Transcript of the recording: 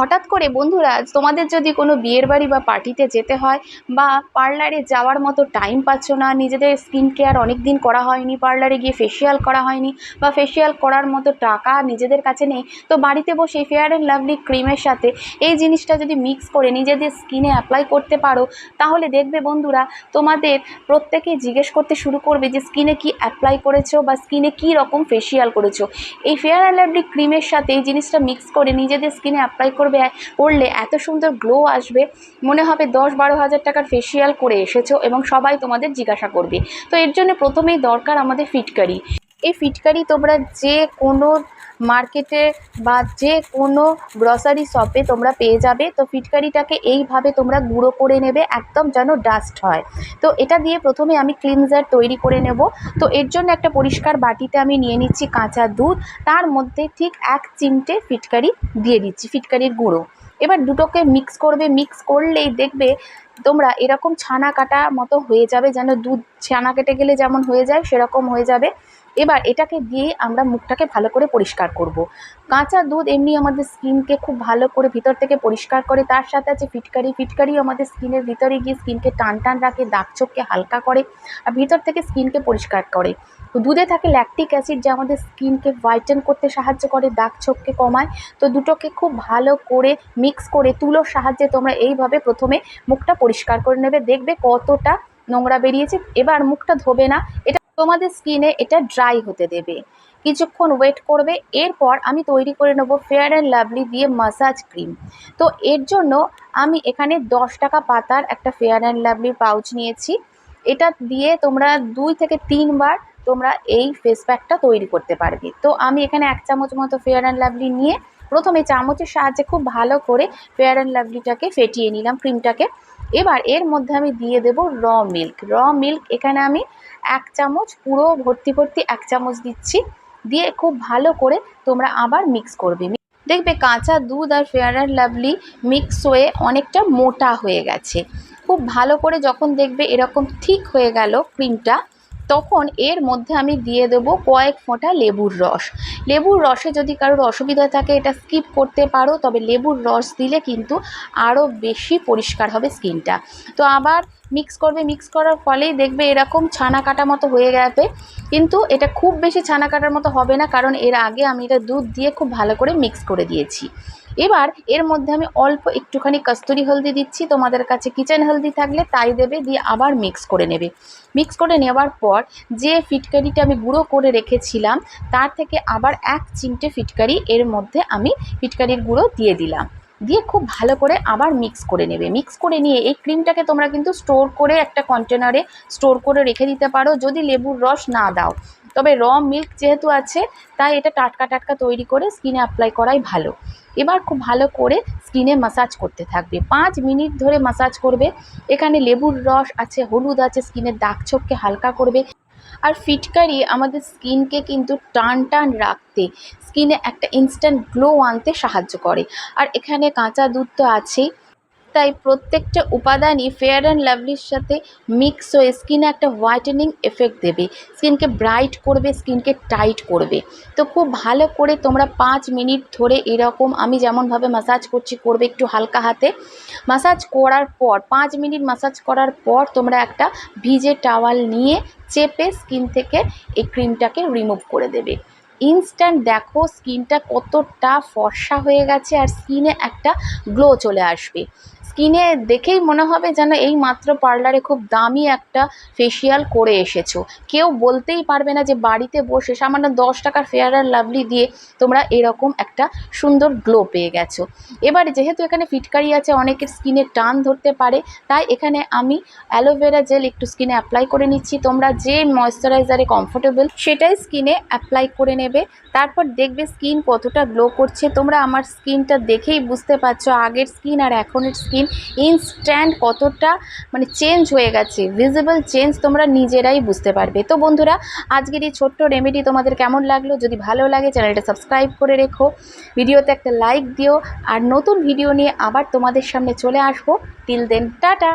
হঠাৎ করে, বন্ধুরা, তোমাদের যদি কোনো বিয়ের বাড়ি বা পার্টিতে যেতে হয় বা পার্লারে যাওয়ার মতো টাইম পাচ্ছ না, নিজেদের স্কিন কেয়ার অনেক দিন করা হয়নি, পার্লারে গিয়ে ফেসিয়াল করা হয়নি বা ফেসিয়াল করার মতো টাকা নিজেদের কাছে নেই, তো বাড়িতে বসে ফেয়ার অ্যান্ড লাভলি ক্রিমের সাথে এই জিনিসটা যদি মিক্স করে নিজেদের স্কিনে অ্যাপ্লাই করতে পারো, তাহলে দেখবে বন্ধুরা, তোমাদের প্রত্যেকেই জিজ্ঞেস করতে শুরু করবে যে স্কিনে কি অ্যাপ্লাই করেছ বা স্কিনে কি রকম ফেসিয়াল করেছ। এই ফেয়ার অ্যান্ড লাভলি ক্রিমের সাথে এই জিনিসটা মিক্স করে নিজেদের স্কিনে অ্যাপ্লাই করবে করলে এত সুন্দর গ্লো আসবে। মনে হবে দশ বারো হাজার টাকার ফেসিয়াল করে এসেছ এবং সবাই তোমাদের জিজ্ঞাসা করবে। তো এর জন্য প্রথমেই দরকার আমাদের ফিটকারি। এই ফিটকারি তোমরা যে কোনো মার্কেটে বা যে কোনো গ্রসারি শপে তোমরা পেয়ে যাবে, তো ফিটকারিটাকে এইভাবে তোমরা গুঁড়ো করে নেবে, একদম যেন ডাস্ট হয়। তো এটা দিয়ে প্রথমে আমি ক্লিনজার তৈরি করে নেব। তো এর জন্য একটা পরিষ্কার বাটিতে আমি নিয়ে নিচ্ছি কাঁচা দুধ। তার মধ্যে ঠিক এক চিমটে ফিটকারি দিয়ে দিচ্ছি, ফিটকারির গুঁড়ো। এবার দুটোকে মিক্স করবে। মিক্স করলেই দেখবে তোমরা এরকম ছানা কাটা মতো হয়ে যাবে, যেন দুধ ছানা কেটে গেলে যেমন হয়ে যায়, সেরকম হয়ে যাবে। এবার এটাকে দিয়ে আমরা মুখটাকে ভালো করে পরিষ্কার করব। কাঁচা দুধ এমনি আমাদের স্কিনকে খুব ভালো করে ভিতর থেকে পরিষ্কার করে, তার সাথে আছে ফিটকারি। ফিটকারি আমাদের স্কিনের ভিতরে গিয়ে স্কিনকে টান টান রাখে, দাগ চোখকে হালকা করে আর ভিতর থেকে স্কিনকে পরিষ্কার করে। তো দুধে থাকে ল্যাকটিক অ্যাসিড যা আমাদের স্কিনকে হোয়াইটেন করতে সাহায্য করে, দাগ ছোপকে কমায়। তো দুটোকে খুব ভালো করে মিক্স করে তুলোর সাহায্যে তোমরা এইভাবে প্রথমে মুখটা পরিষ্কার করে নেবে। দেখবে কতটা নোংরা বেরিয়েছে। এবার মুখটা ধোবে না। এটা তোমাদের স্কিনে এটা ড্রাই হতে দেবে। কিছুক্ষণ ওয়েট করবে, এরপর আমি তৈরি করে নেব ফেয়ার অ্যান্ড লাভলি দিয়ে মাসাজ ক্রিম তো এর জন্য আমি এখানে দশ টাকা পাতার একটা ফেয়ার অ্যান্ড লাভলির পাউচ নিয়েছি। এটা দিয়ে তোমরা দুই থেকে তিনবার তোমরা এই ফেস প্যাকটা তৈরি করতে পারবে। তো আমি এখানে এক চামচ মতো ফেয়ার অ্যান্ড লাভলি নিয়ে প্রথমে চামচের সাহায্যে খুব ভালো করে ফেয়ার অ্যান্ড লাভলিটাকে ফেটিয়ে নিলাম ক্রিমটাকে এবার এর মধ্যে আমি দিয়ে দেব র মিল্ক র মিল্ক এখানে আমি এক চামচ, পুরো ভর্তি ভর্তি এক চামচ দিচ্ছি। দিয়ে খুব ভালো করে তোমরা আবার মিক্স করবে। দেখবে কাঁচা দুধ আর ফেয়ার অ্যান্ড লাভলি মিক্স হয়ে অনেকটা মোটা হয়ে গেছে। খুব ভালো করে যখন দেখবে এরকম ঠিক হয়ে গেল ক্রিমটা তখন এর মধ্যে আমি দিয়ে দেব কয়েক ফোঁটা লেবুর রস। লেবুর রসে যদি কারোর অসুবিধা থাকে, এটা স্কিপ করতে পারো, তবে লেবুর রস দিলে কিন্তু আরও বেশি পরিষ্কার হবে স্কিনটা তো আবার মিক্স করবে মিক্স করার ফলেই দেখবে এরকম ছানা কাটা মতো হয়ে যাবে কিন্তু এটা খুব বেশি ছানা কাটার মতো হবে না, কারণ এর আগে আমি এটা দুধ দিয়ে খুব ভালো করে মিক্স করে দিয়েছি। এবার এর মধ্যে আমি অল্প একটুখানি কস্তুরি হলদি দিচ্ছি, তোমাদের কাছে কিচেন হলদি থাকলে তাই দেবে, দিয়ে আবার মিক্স করে নেবে। মিক্স করে নেওয়ার পর যে ফিটকারিটা আমি গুঁড়ো করে রেখেছিলাম, তার থেকে আবার এক চিমটে ফিটকারি এর মধ্যে আমি ফিটকারির গুঁড়ো দিয়ে দিলাম। দিয়ে খুব ভালো করে আবার মিক্স করে নেবে। মিক্স করে নিয়ে এই ক্রিমটাকে তোমরা কিন্তু স্টোর করে একটা কন্টেনারে স্টোর করে রেখে দিতে পারো যদি লেবুর রস না দাও। তবে র মিল্ক যেহেতু আছে, তাই এটা টাটকা টাটকা তৈরি করে স্কিনে অ্যাপ্লাই করাই ভালো। এবার খুব ভালো করে স্কিনে মাসাজ করতে থাকবে। পাঁচ মিনিট ধরে মাসাজ করবে। এখানে লেবুর রস আছে, হলুদ আছে স্কিনের দাগ ছোপকে হালকা করবে। আর ফিটকারি আমাদের স্কিনকে কিন্তু টান টান রাখতে, স্কিনে একটা ইনস্ট্যান্ট গ্লো আনতে সাহায্য করে। আর এখানে কাঁচা দুধ তো আছেই। তাই প্রত্যেকটা উপাদানই ফেয়ার অ্যান্ড লাভলির সাথে মিক্স হয়ে স্কিনে একটা হোয়াইটেনিং এফেক্ট দেবে। স্কিনকে ব্রাইট করবে স্কিনকে টাইট করবে। তো খুব ভালো করে তোমরা পাঁচ মিনিট ধরে এরকম আমি যেমনভাবে মাসাজ করছি, করবে একটু হালকা হাতে। মাসাজ করার পর, পাঁচ মিনিট মাসাজ করার পর তোমরা একটা ভিজে টাওয়াল নিয়ে চেপে স্কিন থেকে এই ক্রিমটাকে রিমুভ করে দেবে। ইনস্ট্যান্ট দেখো স্কিনটা কতটা ফর্সা হয়ে গেছে আর স্কিনে একটা গ্লো চলে আসবে। স্কিনে দেখেই মনে হবে যেন এই মাত্র পার্লারে খুব দামি একটা ফেসিয়াল করে এসেছ। কেউ বলতেই পারবে না যে বাড়িতে বসে সামান্য দশ টাকার ফেয়ার অ্যান্ড লাভলি দিয়ে তোমরা এরকম একটা সুন্দর গ্লো পেয়ে গেছো। এবার যেহেতু এখানে ফিটকারি আছে, অনেকের স্কিনে টান ধরতে পারে, তাই এখানে আমি অ্যালোভেরা জেল একটু স্কিনে অ্যাপ্লাই করে নিচ্ছি। তোমরা যে ময়শ্চারাইজারে কমফোর্টেবল সেটাই স্কিনে অ্যাপ্লাই করে নেবে। তারপর দেখবে স্কিন কতটা গ্লো করছে। তোমরা আমার স্কিনটা দেখেই বুঝতে পারছ, আগের স্কিন আর এখনের স্কিন ইনস্ট্যান্ট কতটা মানে চেঞ্জ হয়ে গেছে ভিজিবল চেঞ্জ তোমরা নিজেরাই বুঝতে পারবে। তো বন্ধুরা, আজকের এই ছোট্ট রেমেডি তোমাদের কেমন লাগল? যদি ভালো লাগে চ্যানেলটা সাবস্ক্রাইব করে রেখো, ভিডিওতে একটা লাইক দিও, আর নতুন ভিডিও নিয়ে আবার তোমাদের সামনে চলে আসব। Till then tata!